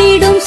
செழித்திடும்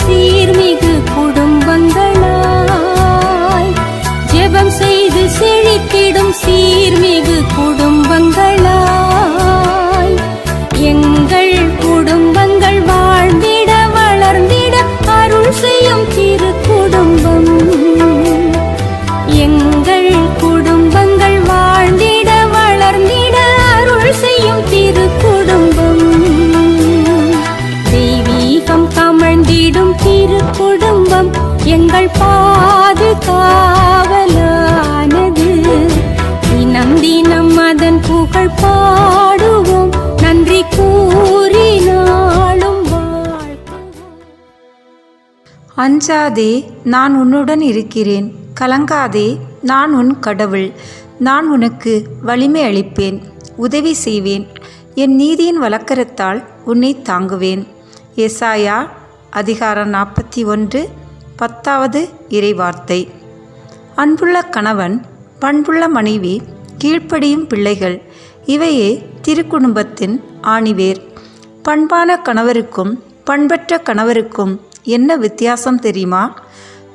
அஞ்சாதே நான் உன்னுடன் இருக்கிறேன். கலங்காதே நான் உன் கடவுள். நான் உனக்கு வலிமை அளிப்பேன் உதவி செய்வேன். என் நீதியின் வழக்கரத்தால் உன்னை தாங்குவேன். எசாயா அதிகாரம் நாற்பத்தி ஒன்று பத்தாவது இறைவார்த்தை. அன்புள்ள கணவன் பண்புள்ள மனைவி கீழ்ப்படியும் பிள்ளைகள் இவையே திருக்குடும்பத்தின் ஆணிவேர். பண்பான கணவருக்கும் பண்பற்ற கணவருக்கும் என்ன வித்தியாசம் தெரியுமா?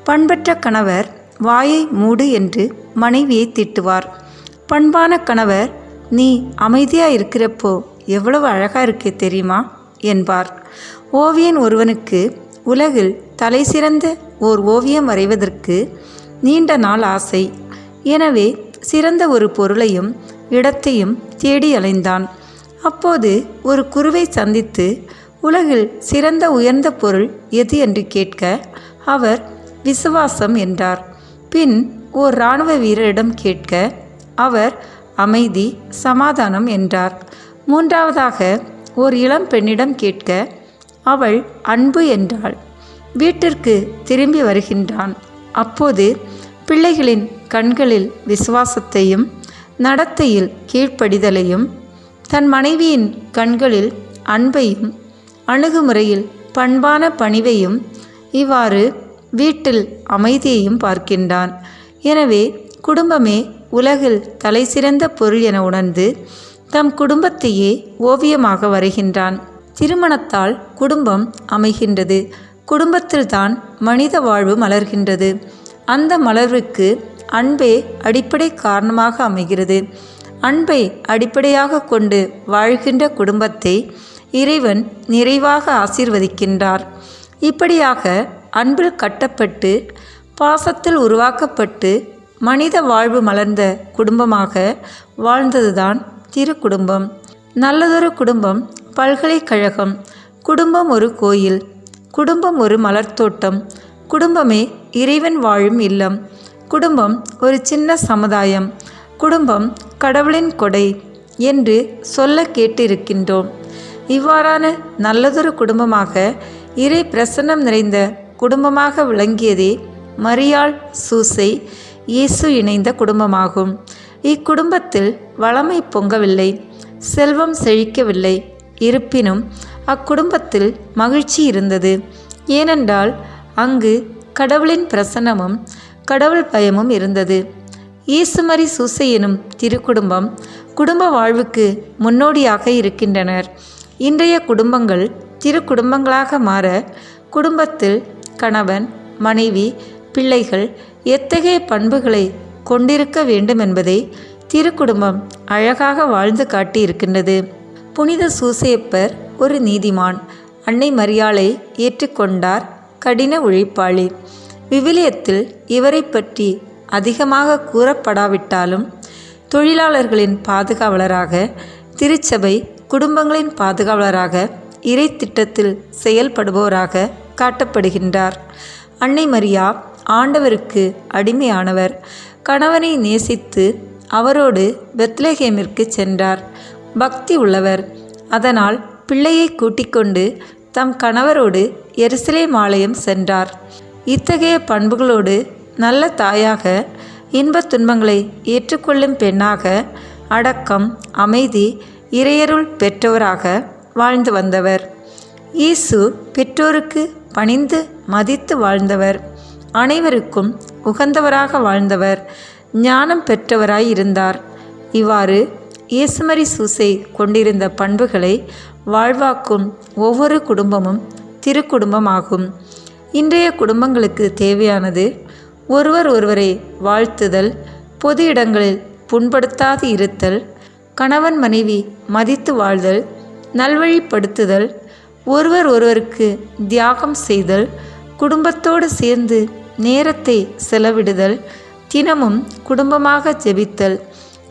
பண்பற்ற கணவர் வாயை மூடு என்று மனைவியை திட்டுவார். பண்பான கணவர் நீ அமைதியாக இருக்கிறப்போ எவ்வளவு அழகாக இருக்கே தெரியுமா? என்பார். ஓவியன் ஒருவனுக்கு உலகில் தலை சிறந்த ஓர் ஓவியம் வரைவதற்கு நீண்ட நாள் ஆசை. எனவே சிறந்த ஒரு பொருளையும் இடத்தையும் தேடி அலைந்தான். அப்போது ஒரு குருவை சந்தித்து உலகில் சிறந்த உயர்ந்த பொருள் எது என்று கேட்க அவர் விசுவாசம் என்றார். பின் ஓர் இராணுவ வீரரிடம் கேட்க அவர் அமைதி சமாதானம் என்றார். மூன்றாவதாக ஓர் இளம் பெண்ணிடம் கேட்க அவள் அன்பு என்றாள். வீட்டிற்கு திரும்பி வருகின்றான். அப்போது பிள்ளைகளின் கண்களில் விசுவாசத்தையும் நடத்தையில் கீழ்ப்படிதலையும் தன் மனைவியின் கண்களில் அன்பையும் அணுகுமுறையில் பண்பான பணிவையும் இவ்வாறு வீட்டில் அமைதியையும் பார்க்கின்றான். எனவே குடும்பமே உலகில் தலைசிறந்த பொருள் என உணர்ந்து தம் குடும்பத்தையே ஓவியமாக வரைகின்றான். திருமணத்தால் குடும்பம் அமைகின்றது. குடும்பத்தில்தான் மனித வாழ்வு மலர்கின்றது. அந்த மலர்வுக்கு அன்பே அடிப்படை காரணமாக அமைகிறது. அன்பை அடிப்படையாக கொண்டு வாழ்கின்ற குடும்பத்தை இறைவன் நிறைவாக ஆசீர்வதிக்கின்றார். இப்படியாக அன்பில் கட்டப்பட்டு பாசத்தில் உருவாக்கப்பட்டு மனித வாழ்வு மலர்ந்த குடும்பமாக வாழ்ந்ததுதான் திரு குடும்பம் நல்லதொரு குடும்பம் பல்கலைக்கழகம் குடும்பம் ஒரு கோயில் குடும்பம் ஒரு மலர்த்தோட்டம் குடும்பமே இறைவன் வாழும் இல்லம் குடும்பம் ஒரு சின்ன சமுதாயம் குடும்பம் கடவுளின் கொடை என்று சொல்ல கேட்டிருக்கின்றோம். இவ்வாறான நல்லதொரு குடும்பமாக இறை பிரசன்னம் நிறைந்த குடும்பமாக விளங்கியதே மரியாள் சூசை இயேசு இணைந்த குடும்பமாகும். இக்குடும்பத்தில் வளமை பொங்கவில்லை செல்வம் செழிக்கவில்லை. இருப்பினும் அக்குடும்பத்தில் மகிழ்ச்சி இருந்தது. ஏனென்றால் அங்கு கடவுளின் பிரசன்னமும் கடவுள் பயமும் இருந்தது. ஈசுமரி சூசை எனும் திருக்குடும்பம் குடும்ப வாழ்வுக்கு முன்னோடியாக இருக்கின்றனர். இன்றைய குடும்பங்கள் திருக்குடும்பங்களாக மாற குடும்பத்தில் கணவன் மனைவி பிள்ளைகள் எத்தகைய பண்புகளை கொண்டிருக்க வேண்டும் என்பதை திருக்குடும்பம் அழகாக வாழ்ந்து காட்டியிருக்கின்றது. புனித சூசையப்பர் ஒரு நீதிமான். அன்னை மரியாளை ஏற்றுக்கொண்டார் கடின உழைப்பாளி. விவிலியத்தில் இவரை பற்றி அதிகமாக கூறப்படாவிட்டாலும் தொழிலாளர்களின் பாதுகாவலராக திருச்சபை குடும்பங்களின் பாதுகாவலராக இறை திட்டத்தில் செயல்படுபவராக காட்டப்படுகின்றார். அன்னை மரியா ஆண்டவருக்கு அடிமையானவர். கணவனை நேசித்து அவரோடு பெத்லஹேமிற்கு சென்றார். பக்தி உள்ளவர். அதனால் பிள்ளையை கூட்டிக்கொண்டு தம் கணவரோடு எருசலேம் ஆலயம் சென்றார். இத்தகைய பண்புகளோடு நல்ல தாயாக இன்பத் துன்பங்களை ஏற்றுக்கொள்ளும் பெண்ணாக அடக்கம் அமைதி இறையருள் பெற்றவராக வாழ்ந்து வந்தவர். இயேசு பெற்றோருக்கு பணிந்து மதித்து வாழ்ந்தவர். அனைவருக்கும் உகந்தவராக வாழ்ந்தவர். ஞானம் பெற்றவராய் இருந்தார் இவ்வாறு இயேசுமரி சூசை கொண்டிருந்த பண்புகளை வாழ்வாக்கும் ஒவ்வொரு குடும்பமும் திருக்குடும்பமாகும். இன்றைய குடும்பங்களுக்கு தேவையானது ஒருவர் ஒருவரை வாழ்த்துதல் பொது இடங்களில் புண்படுத்தாது இருத்தல் கணவன் மனைவி மதித்து வாழ்தல் நல்வழிப்படுத்துதல் ஒருவர் ஒருவருக்கு தியாகம் செய்தல் குடும்பத்தோடு சேர்ந்து நேரத்தை செலவிடுதல் தினமும் குடும்பமாக ஜெபித்தல்.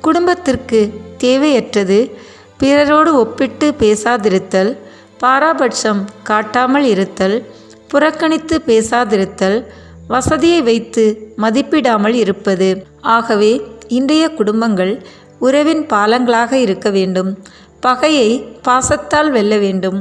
குடும்பத்திற்கு தேவையற்றது பிறரோடு ஒப்பிட்டு பேசாதிருத்தல் பாராபட்சம் காட்டாமல் இருத்தல் புறக்கணித்து பேசாதிருத்தல் வசதியை வைத்து மதிப்பிடாமல் இருப்பது. ஆகவே இன்றைய குடும்பங்கள் உறவின் பாலங்களாக இருக்க வேண்டும். பகையை பாசத்தால் வெல்ல வேண்டும்.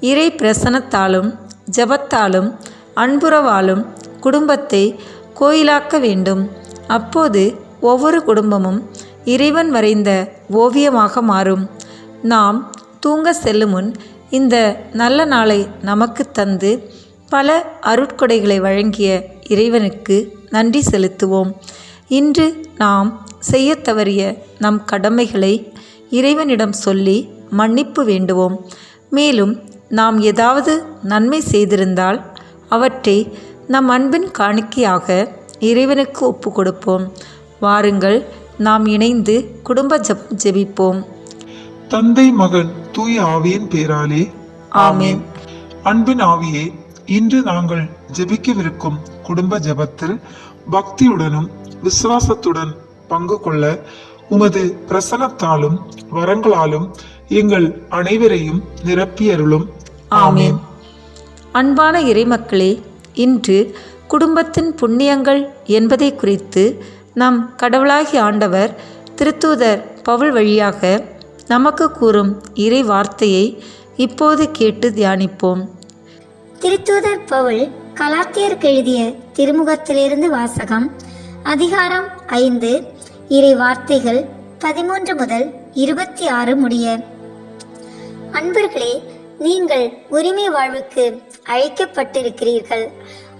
இறை பிரசனத்தாலும் ஜபத்தாலும் அன்புறவாலும் குடும்பத்தை கோயிலாக்க வேண்டும். அப்போது ஒவ்வொரு குடும்பமும் இறைவன் வரைந்த ஓவியமாக மாறும். நாம் தூங்க செல்லும் முன் இந்த நல்ல நாளை நமக்கு தந்து பல அருட்கொடைகளை வழங்கிய இறைவனுக்கு நன்றி செலுத்துவோம். இன்று நாம் செய்யத் தவறிய நம் கடமைகளை இறைவனிடம் சொல்லி மன்னிப்பு வேண்டுவோம். மேலும் நாம் ஏதாவது நன்மை செய்திருந்தால் அவற்றை நம் அன்பின் காணிக்கையாக இறைவனுக்கு ஒப்பு கொடுப்போம். வாருங்கள் நாம் இணைந்து குடும்ப ஜப் ஜெபிப்போம். தந்தை மகன் தூய ஆவியின் பேராலே. ஆமென். அன்பின் ஆவியே இன்று நாங்கள் ஜெபிக்கவிருக்கும் குடும்ப ஜெபத்தில் பக்தியுடனும் விசுவாசத்துடன் பங்கு கொள்ள உமது பிரசனத்தாலும் வரங்களாலும் எங்கள் அனைவரையும் நிரப்பியருளும். ஆமென். அன்பான இறைமக்களே இன்று குடும்பத்தின் புண்ணியங்கள் என்பதை குறித்து நம் கடவுளாகி ஆண்டவர் திருத்தூதர் பவுல் வழியாக நமக்கு கூறும் இறை வார்த்தையை இப்போது கேட்டு தியானிப்போம். திருத்தூதர் பவுல் கலாத்தியருக்கு எழுதிய திருமுகத்திலிருந்து வாசகம் அதிகாரம் ஐந்து. இறை வார்த்தைகள் பதிமூன்று முதல் இருபத்தி ஆறு முடிய. அன்பர்களே நீங்கள் உரிமை வாழ்வுக்கு அழைக்கப்பட்டிருக்கிறீர்கள்.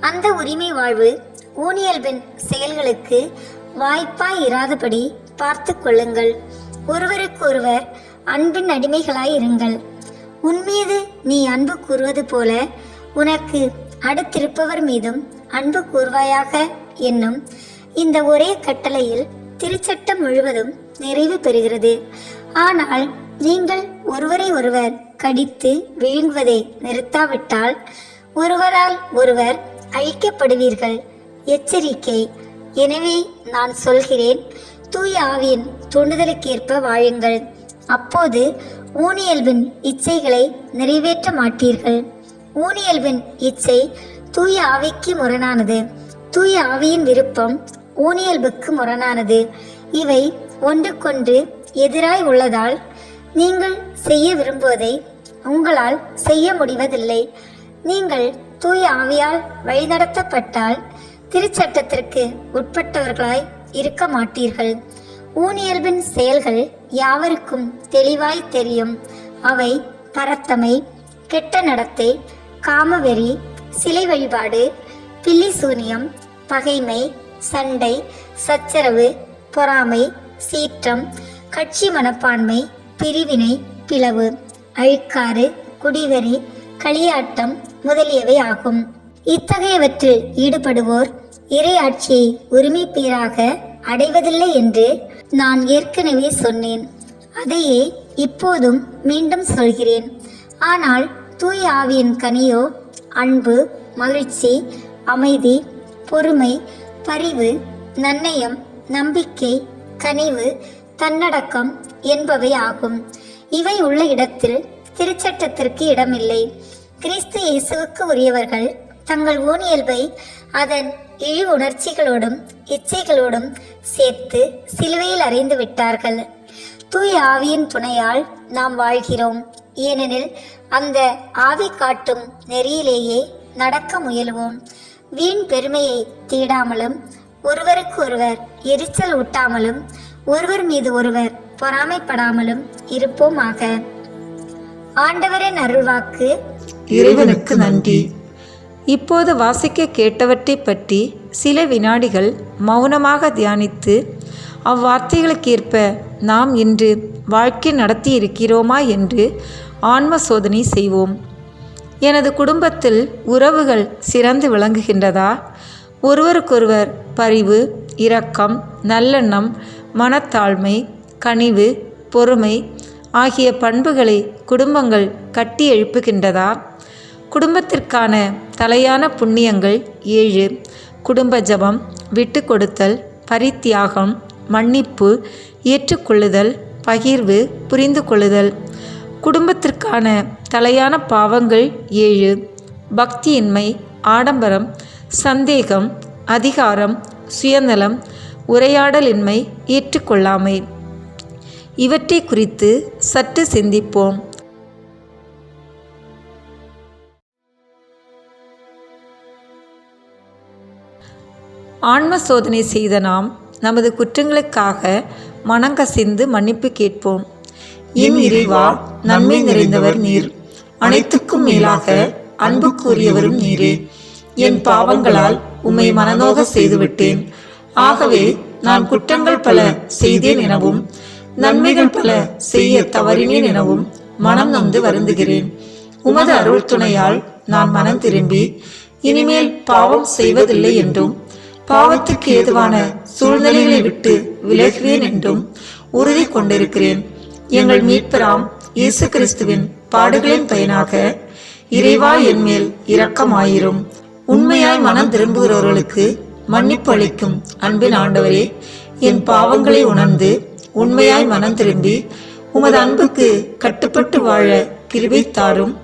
அந்த உரிமை வாழ்வு ஊனியல்பின் செயல்களுக்கு வாய்ப்பாய் இராதபடி பார்த்து கொள்ளுங்கள். ஒருவருக்கொருவர் அன்பின் அடிமைகளாய் இருங்கள். உன்மீது நீ அன்பு கூறுவது போல உனக்கு அடுத்திருப்பவர் மீதும் அன்பு கூறுவாயாக என்னும் இந்த ஒரே கட்டளையில் திருச்சட்டம் முழுவதும் நிறைவு பெறுகிறது. ஆனால் நீங்கள் ஒருவரை ஒருவர் கடித்து விழுங்குவதை நிறுத்தாவிட்டால் ஒருவரால் ஒருவர் அழிக்கப்படுவீர்கள். எச்சரிக்கை. எனவே நான் சொல்கிறேன் தூய ஆவியின் தூண்டுதலுக்கேற்ப வாழுங்கள். அப்போது ஊனியல்பின் இச்சைகளை நிறைவேற்ற மாட்டீர்கள். ஊனியல்பின் இச்சை தூய ஆவிக்கு முரணானது. தூய ஆவியின் விருப்பம் ஊனியல்புக்கு முரணானது. இவை ஒன்றுக்கொன்று எதிராய் உள்ளதால் நீங்கள் செய்ய விரும்புவதை உங்களால் செய்ய முடிவதில்லை. நீங்கள் தூய ஆவியால் வழிநடத்தப்பட்டால் திருச்சட்டத்திற்கு உட்பட்டவர்களாய் இருக்க மாட்டீர்கள். ஊனியல்பின் செயல்கள் யாவருக்கும் தெளிவாய் தெரியும். அவை பரத்தமை கெட்ட நடத்தை காமவெறி சிலை வழிபாடு பில்லி சூனியம் பகைமை சண்டை சச்சரவு பொறாமை சீற்றம் கட்சி மனப்பான்மை பிரிவினை பிளவு அழுக்காறு குடிவெறி களியாட்டம் முதலியவை ஆகும். இத்தகையவற்றில் ஈடுபடுவோர் இறையாட்சியை உரிமை பேராக அடைவதில்லை என்று நான் ஏற்கனவே சொன்னேன். அதையே இப்போதும் மீண்டும் சொல்கிறேன். ஆனால் தூய ஆவியின் கனியோ அன்பு மகிழ்ச்சி அமைதி பொறுமை பரிவு நன்னயம் நம்பிக்கை கனிவு தன்னடக்கம் என்பவை ஆகும். இவை உள்ள இடத்தில் திருச்சட்டத்திற்கு இடமில்லை. கிறிஸ்து இயேசுவுக்கு உரியவர்கள். தங்கள் ஊனியல்பை அதன் இழி உணர்ச்சிகளோடும் இச்சைகளோடும் சேர்த்து சிலுவையில் அறைந்து விட்டார்கள். தூய ஆவியின் துணையால் நாம் வாழ்கிறோம். ஏனெனில் அந்த ஆவி காட்டும் நெறியிலேயே நடக்க முயல்வோம். வீண் பெருமையை தேடாமலும் ஒருவருக்கு ஒருவர் எரிச்சல் ஊட்டாமலும் ஒருவர் மீது ஒருவர் பொறாமைப்படாமலும் இருப்போமாக. ஆண்டவரின் அருள்வாக்கு இறைவனுக்கு நன்றி. இப்போது வாசிக்க கேட்டவற்றை பற்றி சில வினாடிகள் மௌனமாக தியானித்து அவ்வார்த்தைகளுக்கேற்ப நாம் இன்று வாழ்க்கை நடத்தி இருக்கிறோமா என்று ஆன்ம சோதனை செய்வோம். எனது குடும்பத்தில் உறவுகள் சிறந்து விளங்குகின்றதா? ஒருவருக்கொருவர் பரிவு இரக்கம் நல்லெண்ணம் மனத்தாழ்மை கனிவு பொறுமை ஆகிய பண்புகளை குடும்பங்கள் கட்டி எழுப்புகின்றதா? குடும்பத்திற்கான தலையான புண்ணியங்கள் ஏழு. குடும்ப ஜபம் விட்டு கொடுத்தல் பரித்தியாகம் மன்னிப்பு ஏற்றுக்கொள்ளுதல் பகிர்வு புரிந்து கொள்ளுதல் குடும்பத்திற்கான தலையான பாவங்கள் ஏழு. பக்தியின்மை ஆடம்பரம் சந்தேகம் அதிகாரம் சுயநலம் உரையாடலின்மை ஏற்றுக்கொள்ளாமை. இவற்றை குறித்து சற்று சிந்திப்போம். ஆன்ம சோதனை செய்த நாம் நமது குற்றங்களுக்காக மனங்கசிந்து மன்னிப்பு கேட்போம். என் இறைவா நன்மை நிறைந்தவர் நீர். அனைத்துக்கும் மேலாக அன்புக்குரியவரும் நீரே. என் பாவங்களால் உம்மை மனநோக செய்துவிட்டேன். ஆகவே நான் குற்றங்கள் பல செய்தேன் எனவும் நன்மைகள் பல செய்ய தவறினேன் எனவும் மனம் நொந்து வருந்துகிறேன். உமது அருள் துணையால் நான் மனம் திரும்பி இனிமேல் பாவம் செய்வதில்லை என்றும் பாவத்துக்கு ஏதுவான சூழ்நிலைகளை விட்டு விலகுவேன் என்றும் உறுதி கொண்டிருக்கிறேன். எங்கள் மீட்பராம் இயேசு கிறிஸ்துவின் பாடுகளின் பயனாக இறைவா என் மேல் இரக்கமாயிரும். உண்மையாய் மனம் திரும்புகிறவர்களுக்கு மன்னிப்பு அளிக்கும் அன்பின் ஆண்டவரே என் பாவங்களை உணர்ந்து உண்மையாய் மனம் திரும்பி உமது அன்புக்கு கட்டுப்பட்டு வாழ கிருபை தாரும்.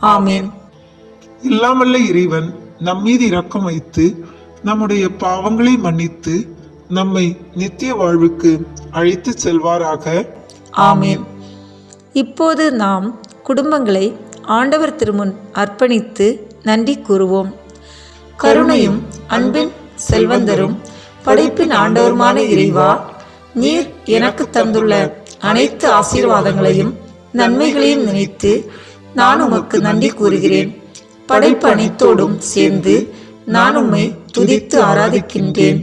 ஆமேன். இல்லாமல்ல இறைவன் நம் மீது இரக்கம் வைத்து நம்முடைய பாவங்களை மன்னித்து நம்மை நித்திய வாழ்வுக்கு அழைத்து செல்வாராக. ஆமீன். இப்போது நாம் குடும்பங்களை ஆண்டவர் திருமுன் அர்ப்பணித்து நன்றி கூறுவோம். கருணையும் அன்பின் செல்வந்தரும் படைப்பின் ஆண்டவருமான இறைவா நீர் எனக்கு தந்துள்ள அனைத்து ஆசீர்வாதங்களையும் நன்மைகளையும் நினைத்து நான் உமக்கு நன்றி கூறுகிறேன். படைப்பு அனைத்தோடும் சேர்ந்து நான் உம்மை துதித்து ஆராதிக்கின்றேன்.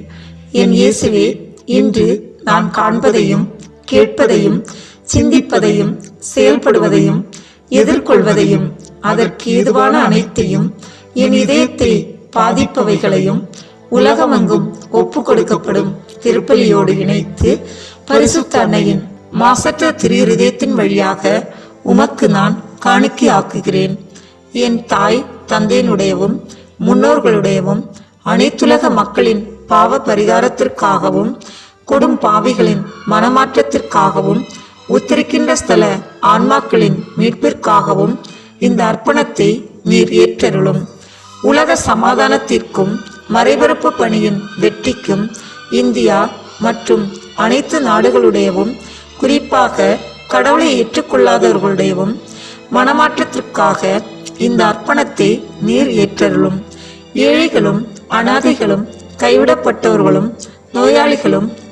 என் இயேசுவே இன்று நான் காண்பதையும் கேட்பதையும் சிந்திப்பதையும் செயல்படுவதையும் எதிர்கொள்வதையும் அதற்கு ஏதுவான அனைத்தையும் என் இதயத்தை பாதிப்பவைகளையும் உலகமெங்கும் ஒப்பு கொடுக்கப்படும் திருப்பலியோடு இணைத்து பரிசுத்த அன்னையின் மாசற்ற திருஹதயத்தின் வழியாக உமக்கு நான் காணிக்கை ஆக்குகிறேன் என் தாய் தந்தையினுடையவும் முன்னோர்களுடையவும் அனைத்துலக மக்களின் பாவ பரிகாரத்திற்காகவும் கொடும் பாவிகளின் மனமாற்றத்திற்காகவும் உத்தரிக்கின்ற ஸ்தல ஆன்மாக்களின் மீட்பிற்காகவும் இந்த அர்ப்பணத்தை நீர் ஏற்றருளும். உலக சமாதானத்திற்கும் மறைபரப்பு பணியின் வெற்றிக்கும் இந்தியா மற்றும் அனைத்து நாடுகளுடையவும் குறிப்பாக கடவுளை ஏற்றுக்கொள்ளாதவர்களுடையவும் மனமாற்றத்திற்காக இந்த அர்ப்பணத்தை நீர் ஏற்றருளும். ஏழைகளும் அனாதைகளும் கைவிடப்பட்டவர்களும் நோயாளிகளும்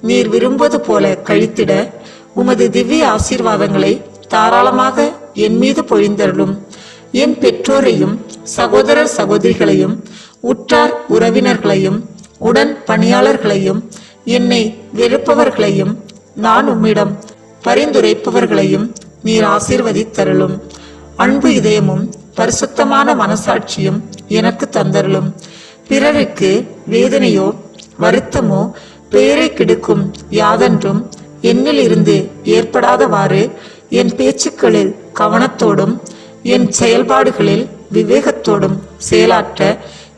நீர் விரும்புவது போல கழித்திட உமது திவ்ய ஆசீர்வாதங்களை தாராளமாக என் மீது பொழிந்தருளும். என் பெற்றோரையும் சகோதரர் சகோதரிகளையும் உற்றார் உறவினர்களையும் உடன் பணியாளர்களையும் என்னை வெறுப்பவர்களையும் நான் உம்மிடம் பரிந்துரைப்பவர்களையும் நீர் ஆசீர்வதித்தருளும். அன்பு இதயமும் பரிசுத்தமான மனசாட்சியும் எனக்கு தந்தருளும். பிறருக்கு வேதனையோ வருத்தமோ பெயரை கெடுக்கும் யாதென்றும் என்னில் இருந்து ஏற்படாதவாறு என் பேச்சுக்களில் கவனத்தோடும் என் செயல்பாடுகளில் விவேகத்தோடும் செயலாற்ற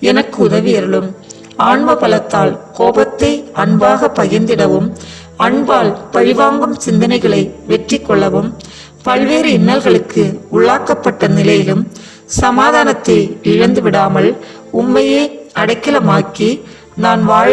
எனக்கு உதவி அருளும். ஆன்ம பலத்தால் கோபத்தை அன்பாக பகிர்ந்திடவும் அன்பால் பழிவாங்கும் சிந்தனைகளை வெற்றி கொள்ளவும் பல்வேறு இன்னல்களுக்கு உள்ளாக்கப்பட்ட நிலையிலும் சமாதானத்தை இழந்து விடாமல் உண்மையே அடைக்கலமாக்கி நான் வாழ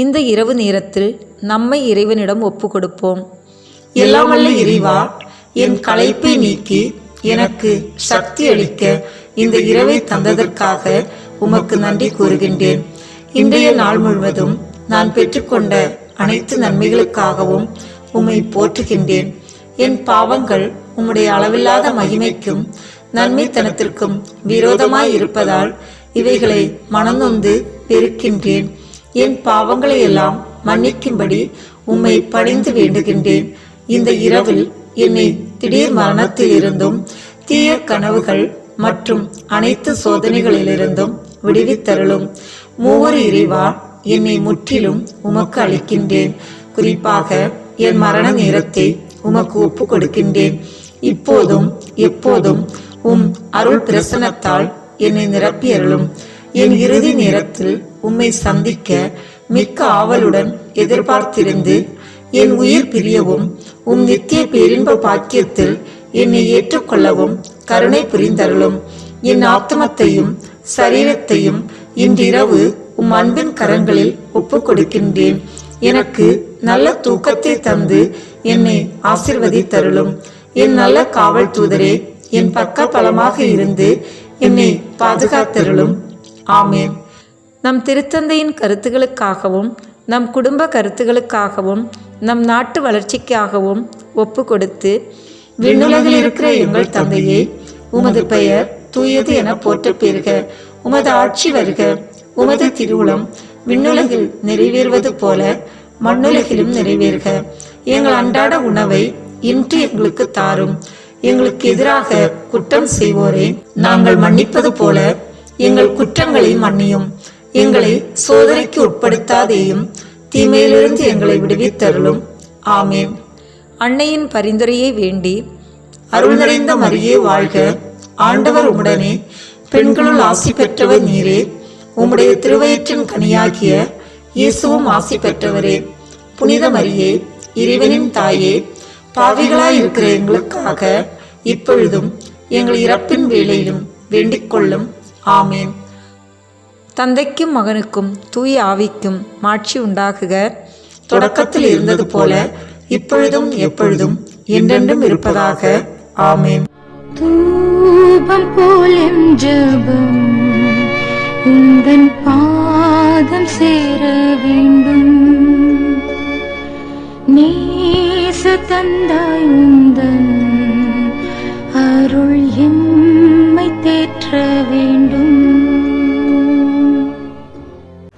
இந்த இரவு நேரத்தில் நம்மை இறைவனிடம் ஒப்பு கொடுப்போம் எல்லாமல்ல இறைவா என் களைப்பை நீக்கி எனக்கு சக்தி அளிக்க இந்த இரவை தந்ததற்காக உமக்கு நன்றி கூறுகின்றேன். இன்றைய நாள் முழுவதும் நான் பெற்றுக்கொண்ட அனைத்து நன்மைகளுக்காகவும் உம்மை போற்றுகின்றேன். என் பாவங்கள் உம்முடைய அளவில்லாத மகிமைக்கும் நன்மைத்தனத்திற்கும் விரோதமாய் இருப்பதால் இவைகளை மனநொந்து பெருக்கின்றேன் என் பாவங்களை எல்லாம் மன்னிக்கும்படி உம்மை பணிந்து வேண்டுகின்றேன். இந்த இரவில் என்னை திடீர் மரணத்தில் இருந்தும் தீய கனவுகள் மற்றும் அனைத்து சோதனைகளிலிருந்தும் விடுவித்தருளும். மூவர் இறைவா என்னை முற்றிலும் உமக்கு அளிக்கின்றேன். குறிப்பாக என் மரண நேரத்தை உமக்கு ஒப்பு கொடுக்கின்றேன் இப்போதும் எப்போதும் உம் அருள் பிரசனத்தால் என்னை நிரப்பியருளும். என் இறுதி நேரத்தில் உம்மை சந்திக்க மிக்க ஆவலுடன் எதிர்பார்த்திருந்து என் உயிர் பிரியவும் உம் நித்திய பேரின்ப பாக்கியத்தில் என்னை ஏற்றுக்கொள்ளவும் கருணை புரிந்தருளும். என் ஆத்மத்தையும் சரீரத்தையும் இன்றிரவு உம் அன்பின் கரங்களில் ஒப்புக் கொடுக்கின்றேன் எனக்கு நல்ல தூக்கத்தை தந்து என்னை ஆசிர்வதித்தருளும். என் நல்ல காவல் தூதரே என் பக்க பலமாக இருந்து என்னை பாதுகாத்தருளும். ஆமேன். நம் திருத்தந்தையின் கருத்துகளுக்காகவும் நம் குடும்ப கருத்துகளுக்காகவும் நம் நாட்டு வளர்ச்சிக்காகவும் ஒப்பு கொடுத்து விண்ணுலகில் இருக்கிற எங்கள் தந்தையே உமது பெயர் தூயது என போற்ற பெறுக உமது ஆட்சி வருக. உமது திருவுளம் விண்ணுலகில் நிறைவேறுவது போல மண்ணுலகிலும் நிறைவேறுக. எங்கள் அன்றாட உணவை இன்று எங்களுக்கு தாரும். எங்களுக்கு எதிராக குற்றம் செய்வோரே நாங்கள் மன்னிப்பது போல எங்கள் குற்றங்களை மன்னியும். எங்களை சோதனைக்கு உட்படுத்தாதேயும் தீமையிலிருந்து எங்களை விடுவித்தருளும். ஆமேன். அன்னையின் பரிந்துரையை வேண்டி அருள் நிறைந்த மரியே வாழ்க. ஆண்டவர் உடனே பெண்களுள் ஆசி பெற்றவர் நீரே. உம்முடைய திருவயிற்றின் கனியாகிய இயேசுவும் ஆசி பெற்றவரே. புனித மரியே இறைவனின் தாயே பாவிகளாய் இருக்கிற எங்களுக்காக இப்பொழுதும் எங்கள் இறப்பின் வேலையிலும் வேண்டிக் கொள்ளும் ஆமேன். தந்தைக்கும் மகனுக்கும் தூய ஆவிக்கும் மாட்சி உண்டாகுக. தொடக்கத்தில் இருந்தது போல இப்பொழுதும் எப்பொழுதும் என்றென்றும் இருப்பதாக. ஆமேன். தூபம் ஜபம் உந்தன் பாதம் சேர வேண்டும். நேச தந்தாய் உந்தன் அருள் எம்மை தேற்ற வேண்டும்